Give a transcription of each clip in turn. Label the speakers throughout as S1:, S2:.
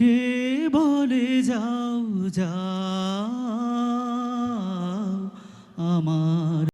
S1: কে বলে যাও যাও আমার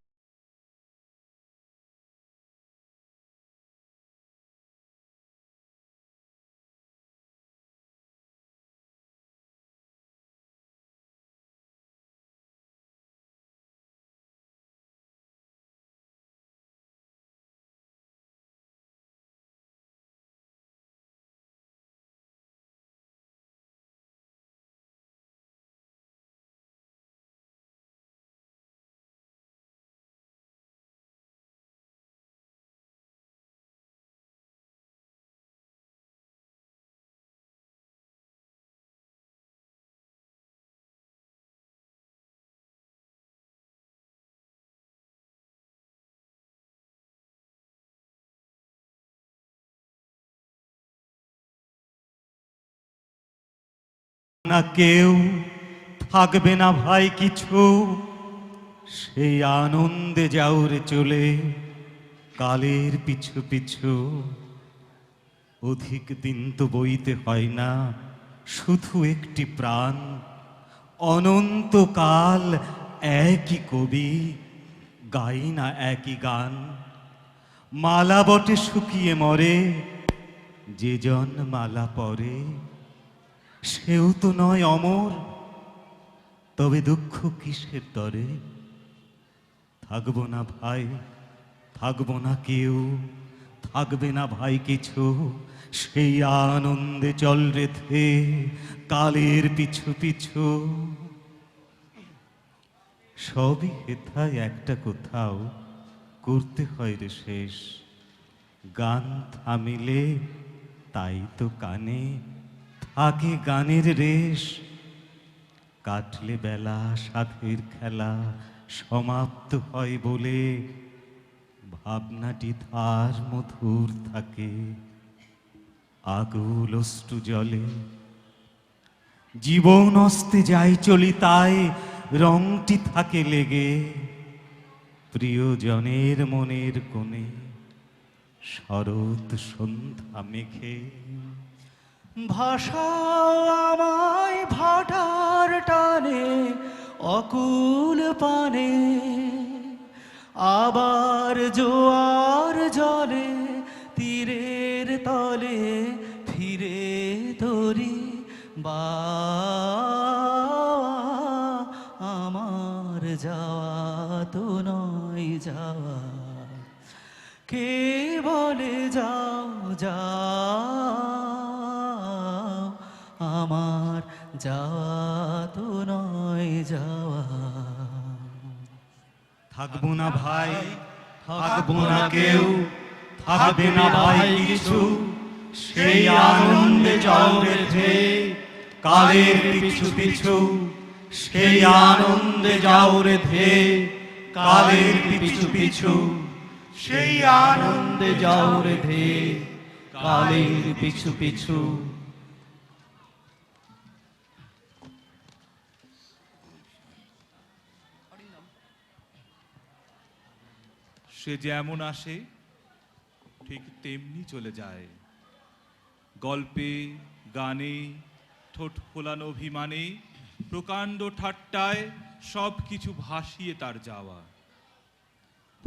S2: না কেউ থাকবে না ভাই কিছু। সেই আনন্দে যাওরে চলে কালের পিছু পিছু। অধিক দিন তো বইতে হয় না, শুধু একটি প্রাণ। অনন্তকাল একই কবি গাই না একই গান। মালা বটে শুকিয়ে মরে, যে জন মালা পরে সেও তো নয় অমর, তবে দুঃখ কিসের তরে? থাকব না ভাই, থাকব না কেউ, থাকবে না ভাই কিছু। সেই আনন্দে চল রেথে কালের পিছু পিছু। সবই হেথায় একটা কোথাও, করতে হয় রে শেষ। গান থামিলে তাই তো কানে। থাকে গানের রেশ, কাটলে বেলা, সাধের খেলা সমাপ্ত হয় বলে ভাবনাটি তার মধুর থাকে। আগুল অশ্রু জলে, জীবন অস্তে যাই চলি তাই রংটি থাকে লেগে। প্রিয়জনের মনের কোণে শরৎ সন্ধ্যা মেঘে
S1: ভাষাও আমায় ভাটার টানে, অকুল পানে, আবার জোয়ার জলে, তীরের তলে ফিরে ধরি। বা, আমার যাওয়া তো নয় যাওয়া। কে বলে যাও যাও। যাওয়া তো নয় যাওয়া।
S2: থাকব না ভাই থাকব না কেউ থাকবে না ভাই কিছু। সেই আনন্দে যাও রেথে কালের পিছু পিছু সেই আনন্দে যাও রেথে কালের পিছু পিছু সেই আনন্দে যাও রেথে কালের পিছু পিছু।
S3: সে যেমন আসে, ঠিক তেমনি চলে যায়। গল্পে, গানে, ঠোঁট ফোলানো অভিমানে, প্রকাণ্ড ঠাট্টায় সব কিছু ভাসিয়ে তার যাওয়া।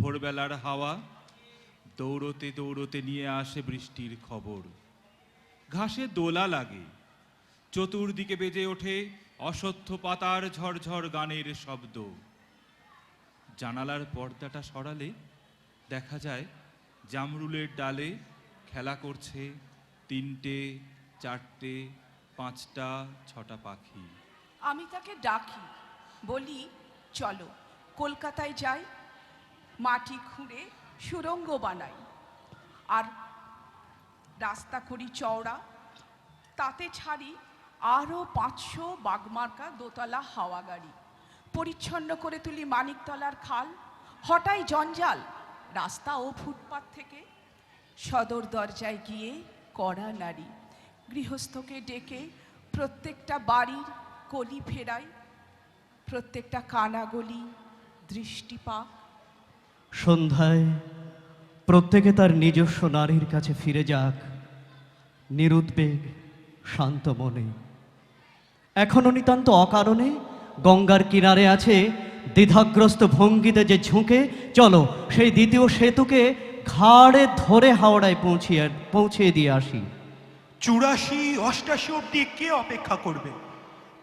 S3: ভোরবেলার হাওয়া, দৌড়তে দৌড়তে নিয়ে আসে বৃষ্টির খবর। ঘাসে দোলা লাগে। চতুর্দিকে বেজে ওঠে অসত্য পাতার ঝরঝর গানের শব্দ। জানালার পর্দাটা সরালে দেখা যায়, জামরুলের ডালে খেলা করছে তিনটে, চারটে, পাঁচটা, ছটা পাখি।
S4: আমি তাকে ডাকি, বলি, চলো, কলকাতায় যাই, মাটি খুঁড়ে সুরঙ্গ বানাই। আর রাস্তা করি চওড়া, তাতে ছাড়ি আরও পাঁচশো বাগমার্কা দোতলা হাওয়া গাড়ি। পরিচ্ছন্ন করে তুলি মানিকতলার খাল, হটাই জঞ্জাল রাস্তা ও ফুটপাত থেকে সদর দরজায় গিয়ে কড়া নারী গৃহস্থকে ডেকে প্রত্যেকটা বাড়ির কলি ফেরাই প্রত্যেকটা কানাগলি, দৃষ্টিপাত।
S5: সন্ধ্যায় প্রত্যেকে তার নিজস্ব নারীর কাছে ফিরে যাক। নিরুদ্বেগ শান্ত মনে। এখনও নিতান্ত অকারণে গঙ্গার কিনারে আছে দ্বিধাগ্রস্ত ভঙ্গিতে যে ঝুঁকে, চলো সেই দ্বিতীয় সেতুকে ঘাড়ে ধরে হাওড়ায় পৌঁছিয়ে পৌঁছিয়ে দিয়ে আসি।
S6: চুরাশি, অষ্টাশি অব্দি কে অপেক্ষা করবে?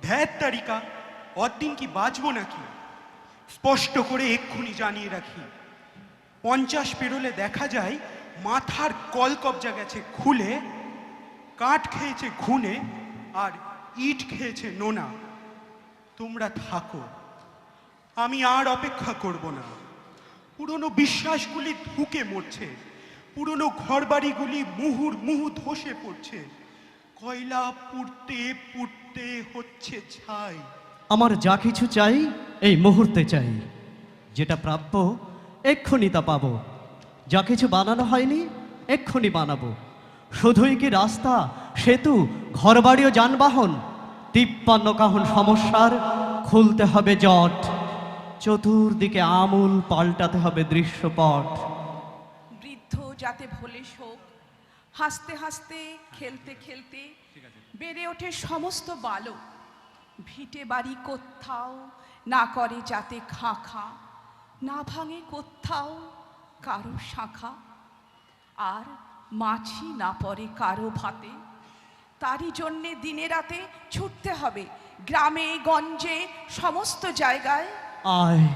S6: ভ্যাত তারিকা অদিন কি বাঁচবো নাকি? স্পষ্ট করে এক্ষুনি জানিয়ে রাখি, পঞ্চাশ পেরোলে দেখা যায় মাথার কলকবজা গেছে খুলে, কাঠ খেয়েছে ঘুনে আর ইট খেয়েছে নোনা। তোমরা থাকো। আমি আর অপেক্ষা করব না। পুরনো বিশ্বাসগুলি ধুকে মরছে। পুরনো ঘরবাড়িগুলি মুহুর মুহু ধসে পড়ছে। কয়লা পুড়তে পুড়তে হচ্ছে ছাই।
S5: আমার যা কিছু চাই, এই মুহূর্তে চাই। যেটা প্রাপ্য, এক্ষুনি তা পাবো। যা কিছু বানানো হয়নি, এক্ষুনি বানাবো। শুধুই কি রাস্তা, সেতু, ঘরবাড়ি ও যানবাহন? তিপ্পান্ন কাহন সমস্যার খুলতে হবে জট। চতুর্দিকে আমূল পাল্টাতে হবে দৃশ্যপট।
S4: বৃদ্ধ যাতে ভোলে শোক, হাসতে হাসতে, খেলতে খেলতে বেড়ে ওঠে সমস্ত বালক। ভিটে বাড়ি কোথাও না করে যাতে খাঁ খাঁ না ভাঙে কোথাও কারও শাখা। আর মাছি না পড়ে কারও ভাতে, তারই জন্যে দিনে রাতে ছুটতে হবে। গ্রামে, গঞ্জে, সমস্ত জায়গায়
S5: আয়,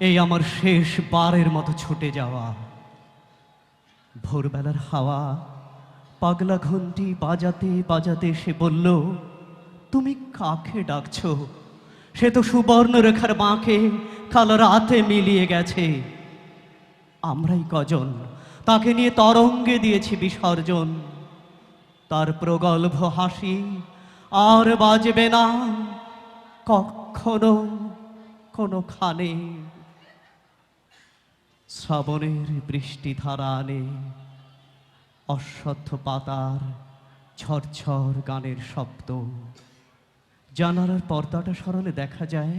S5: এই আমার শেষ বারের মতো ছুটে যাওয়া। ভোরবেলার হাওয়া, পাগলা ঘন্টি বাজাতে বাজাতে সে বলল, তুমি কাকে ডাকছো? সে তো সুবর্ণ রেখার বাঁকে কাল রাতে মিলিয়ে গেছে। আমরাই কজন? তাকে নিয়ে তরঙ্গে দিয়েছি বিসর্জন। তার প্রগল্ভ হাসি আর বাজবে না। কখনো কোনোখানে শ্রাবণের বৃষ্টি ধারা আনে অশ্বত্থ পাতার ঝরঝর গানের শব্দ। জানালার পর্দাটা সরলে দেখা যায়,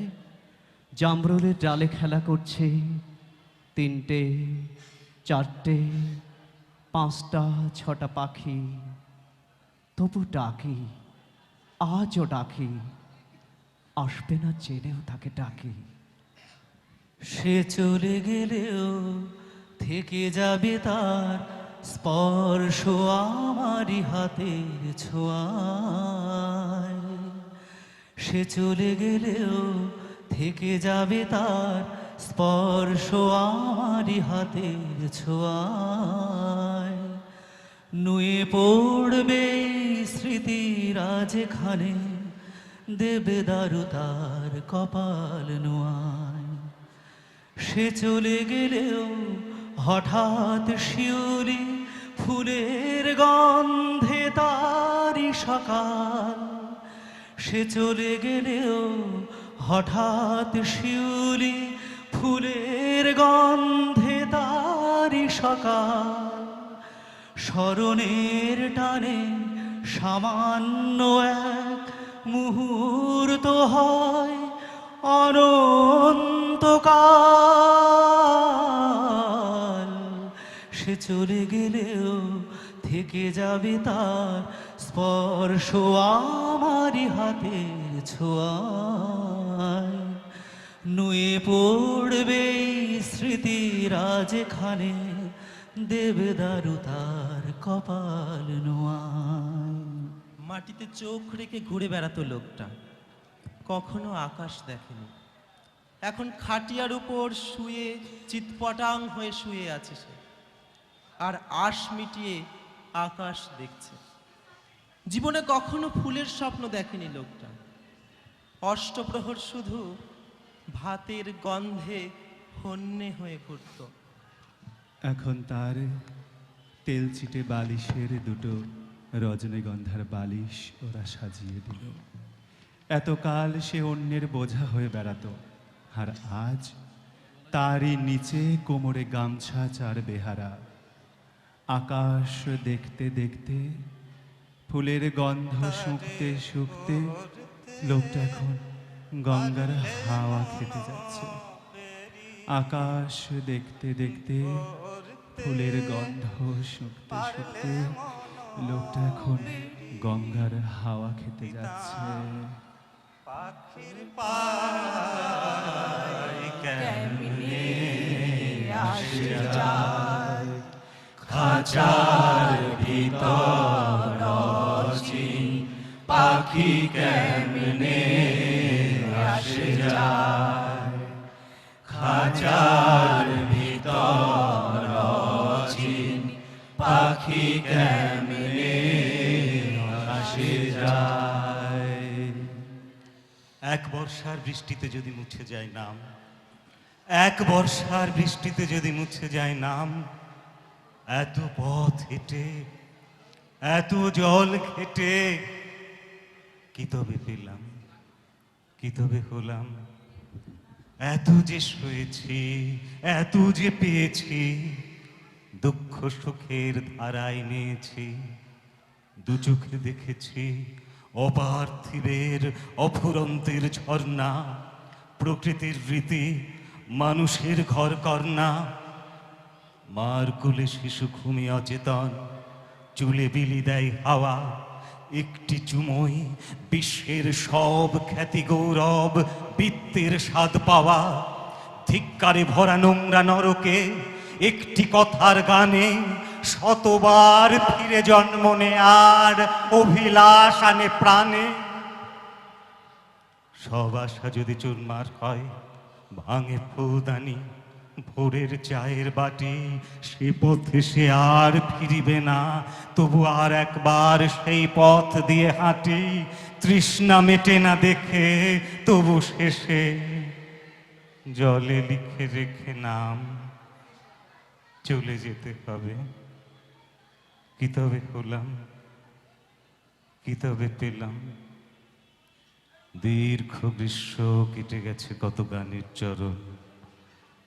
S5: জামরুলের ডালে খেলা করছে তিনটে, চারটে, পাঁচটা, ছটা পাখি। তবু ডাকি, আজও ডাকি, আসবে না জেনেও তাকে ডাকি।
S1: সে চলে গেলেও থেকে যাবে তার স্পর্শ আমারই হাতের ছোঁয়ায়। সে চলে গেলেও থেকে যাবে তার স্পর্শ আমারই হাতের ছোঁয়ায়। নুয়ে পড়বে স্মৃতিরা যেখানে দেবে দারু তার কপাল নোয়ায় সে চলে গেলেও হঠাৎ শিউলি ফুলের গন্ধে তারি সকাল। সে চলে গেলেও হঠাৎ শিউলি ফুলের গন্ধে তারি সকাল। স্মরণের টানে সামান্য এক মুহূর্ত হয় অনন্তকাল। সে চলে গেলেও থেকে যাবে তার স্পর্শ আমারই হাতের ছোঁয়ায়। নুয়ে পড়বে স্মৃতিরা যেখানে দেবদারু তার কপাল নোয়ায়।
S7: মাটিতে চোখ রেখে ঘুরে বেড়াতো লোকটা। কখনো আকাশ দেখেনি। এখন খাটিয়ার উপর শুয়ে, চিৎপটাং হয়ে শুয়ে আছে সে। আর আশ মিটিয়ে আকাশ দেখছে। জীবনে কখনো ফুলের স্বপ্ন দেখেনি লোকটা। অষ্টপ্রহর শুধু ভাতের গন্ধে হন্যে হয়ে ঘুরত
S2: এখন তার তেল চিটে বালিশের দুটো রজনীগন্ধার বালিশ ওরা সাজিয়ে দিল। এতকাল সে অন্যের বোঝা হয়ে বেড়াতো। আর আজ তারই নিচে কোমরে গামছা চার বেহারা। আকাশ দেখতে দেখতে, ফুলের গন্ধ শুকতে শুকতে, লোকটা এখন গঙ্গার হাওয়া খেতে যাচ্ছে। আকাশ দেখতে দেখতে, ফুলের গন্ধ শুকতে শুকতে, লোকটা এখন
S1: গঙ্গার হাওয়া খেতে যাচ্ছে।
S2: পাখির পায় কেমনে আসে যায়? খাঁচার ভিতর পাখি কেমনে আসে যায়? খাঁচার ভিতর পাখি কেমনে বর্ষার বৃষ্টিতে যদি মুছে যায় নাম, এক বর্ষার বৃষ্টিতে যদি মুছে যায় নাম, এত পথ হেঁটে, এত জল ঘেটে, কি তবে পেলাম, কি তবে হলাম? এত যে শুয়েছি এত যে পেয়েছি, দুঃখ সুখের ধারায় নিয়েছি, দু চোখে দেখেছি অপার্থিবের অফুরন্তের ঝর্ণা, প্রকৃতির রীতি, মানুষের ঘর কর্ণা মার কোলে শিশু ঘুমিয়ে অচেতন, চুলে বিলি দেয় হাওয়া। একটি চুমোই বিশ্বের সব খ্যাতি গৌরব, বৃত্তের স্বাদ পাওয়া। ধিক্কারে ভরা নোংরা নরকে একটি কথার গানে শতবার ফিরে জন্ম নেয়ার অভিলাষ আনে প্রাণে। সব আশা যদি চুরমার হয়, ভাঙে ফুলদানি, ভোরের চায়ের বাটি, সে পথে সে আর ফিরিবে না। তবু আর একবার সেই পথ দিয়ে হাঁটি, তৃষ্ণা মেটে না দেখে, তবু শেষে জলে লিখে রেখে নাম চলে যেতে হবে। কি তবে হলাম কি তবে পেলাম। দীর্ঘ গ্রীষ্ম কেটে গেছে কত গানের চরণ।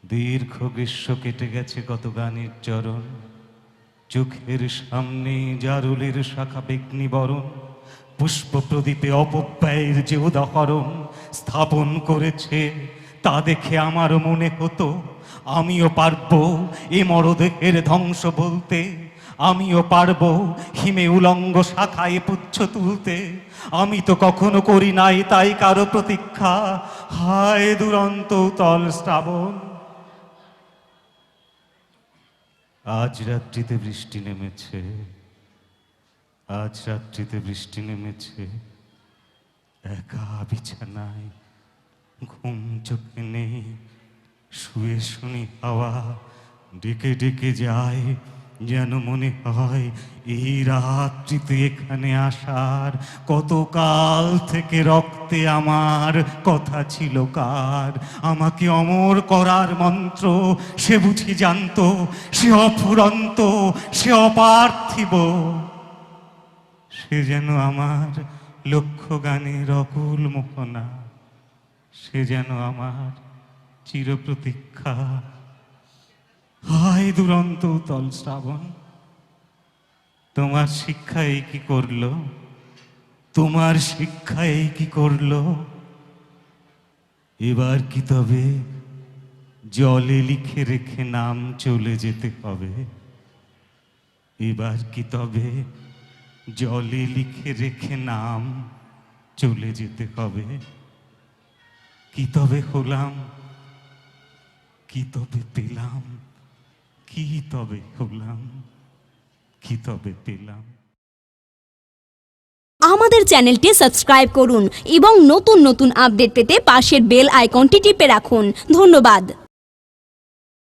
S2: দীর্ঘ গ্রীষ্ম কেটে গেছে কত গানের চরণ। চোখের সামনে জারুলের শাখা বেগ্নি বরণ। পুষ্প প্রদীপে অপব্যয়ের যে উদাহরণ স্থাপন করেছে, তা দেখে আমার মনে হতো, আমিও পারব এ মরদেহের ধ্বংস বলতে। আমিও পারব হিমে উলঙ্গ শাখায় পুচ্ছ তুলতে। আমি তো কখনো করি নাই তাই কারও প্রতীক্ষা। হায় দুরন্ত তল শ্রাবণ। আজ রাত্রিতে বৃষ্টি নেমেছে। আজ রাত্রিতে বৃষ্টি নেমেছে। একা বিছানায় ঘুম চোখে নেই। শুয়ে শুনি হাওয়া। ডেকে ডেকে যায় যেন মনে হয় এই রাত্রিতে এখানে আসার, কতকাল থেকে রক্তে আমার কথা ছিল কার? আমাকে অমর করার মন্ত্র সে বুঝি জানতো, সে অফুরন্ত, সে অপার্থিব। সে যেন আমার লক্ষ্য গানের অকুল মোহনা সে যেন আমার চির প্রতীক্ষা হায় দুরন্ত তল শ্রাবণ। তোমার শিক্ষা এই কি করল? তোমার শিক্ষা এই কি করল? এবার কি তবে জলে লিখে রেখে নাম চলে যেতে হবে? এবার কি তবে জলে লিখে রেখে নাম চলে যেতে হবে? কি তবে হলাম? কি তবে পেলাম? কি তবে হলাম, কি তবে পেলাম?
S8: আমাদের চ্যানেলটি সাবস্ক্রাইব করুন এবং নতুন নতুন আপডেট পেতে পাশের বেল আইকনটি টিপে রাখুন। ধন্যবাদ।